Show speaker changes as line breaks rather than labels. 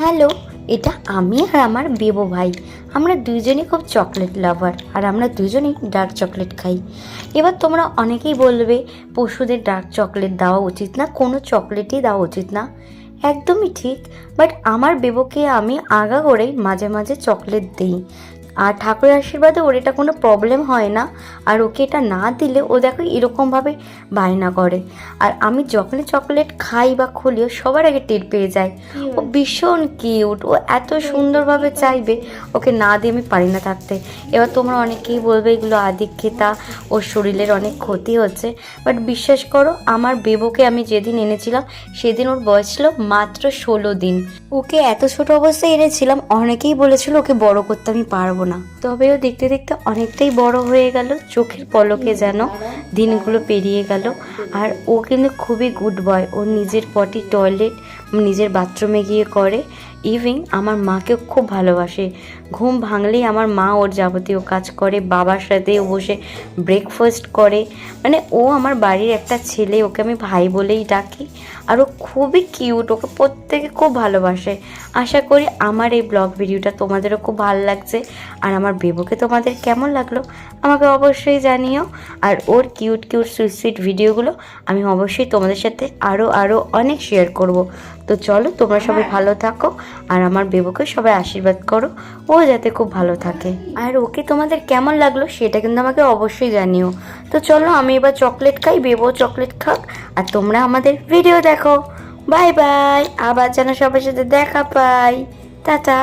Hello, এটা আমি আর আমার বেবো ভাই। আমরা দুজনেই খুব চকলেট লাভার আর আমরা দুজনেই ডার্ক চকলেট খাই। এবার তোমরা অনেকেই বলবে, পশুদের ডার্ক চকলেট দেওয়া উচিত না, কোনো চকলেটই দেওয়া উচিত না। একদমই ঠিক বাট আমার বেবোকে আমি আগা করেই মাঝে মাঝে চকলেট দিই। আর ঠাকুরের আশীর্বাদে ওর এটা কোনো প্রবলেম হয় না। আর ওকে এটা না দিলে ও দেখো এরকমভাবে বায়না করে। আর আমি যখনই চকলেট খাই বা খুলি ও সবার আগে টের পেয়ে যায়। ও ভীষণ কিউট ও এত সুন্দরভাবে চাইবে ওকে না দিয়ে আমি পারি না থাকতে। এবার তোমরা অনেকেই বলবে এগুলো আদিক্ষেতা ওর শরীরের অনেক ক্ষতি হচ্ছে। বাট বিশ্বাস করো আমার বেবোকে আমি যেদিন এনেছিলাম সেদিন ওর বয়স ছিল মাত্র ষোলো দিন। ওকে এত ছোট অবস্থায় এনেছিলাম অনেকেই বলেছিল ওকে বড় করতে আমি পারব না। তবে ও দেখতে দেখতে অনেকটাই বড় হয়ে গেল, চোখের পলকে যেন দিনগুলো পেরিয়ে গেল। আর ও কিন্তু খুবই গুড বয় ও নিজের পটি টয়লেট নিজের বাথরুমে গিয়ে করে। ইভিন আমার মাকেও খুব ভালোবাসে। ঘুম ভাঙলেই আমার মা ওর যাবতীয় কাজ করে, বাবার সাথে বসে ব্রেকফাস্ট করে। মানে ও আমার বাড়ির একটা ছেলে, ওকে আমি ভাই বলেই ডাকি। আর ও খুবই কিউট ওকে প্রত্যেকে খুব ভালোবাসে। আশা করি আমার এই ব্লগ ভিডিওটা তোমাদেরও খুব ভালো লাগছে। আর আমার বেবুকে তোমাদের কেমন লাগল, আমাকে অবশ্যই জানিও। আর ওর কিউট কিউট সুইট সুইট ভিডিওগুলো আমি অবশ্যই তোমাদের সাথে আরও আরও অনেক শেয়ার করব। তো চলো তোমরা সবাই ভালো থাকো আর আমার বেবুকে সবাই আশীর্বাদ করো। ও যাতে খুব ভালো থাকে। আর ওকে তোমাদের কেমন লাগল সেটা কিন্তু আমাকে অবশ্যই জানিও। তো চলো আমি এবার চকলেট খাই বেবো চকলেট খাক আর তোমরা আমাদের ভিডিও দেখো। বাই বাই আবার যেন সবার সাথে দেখা পাই। টাটা।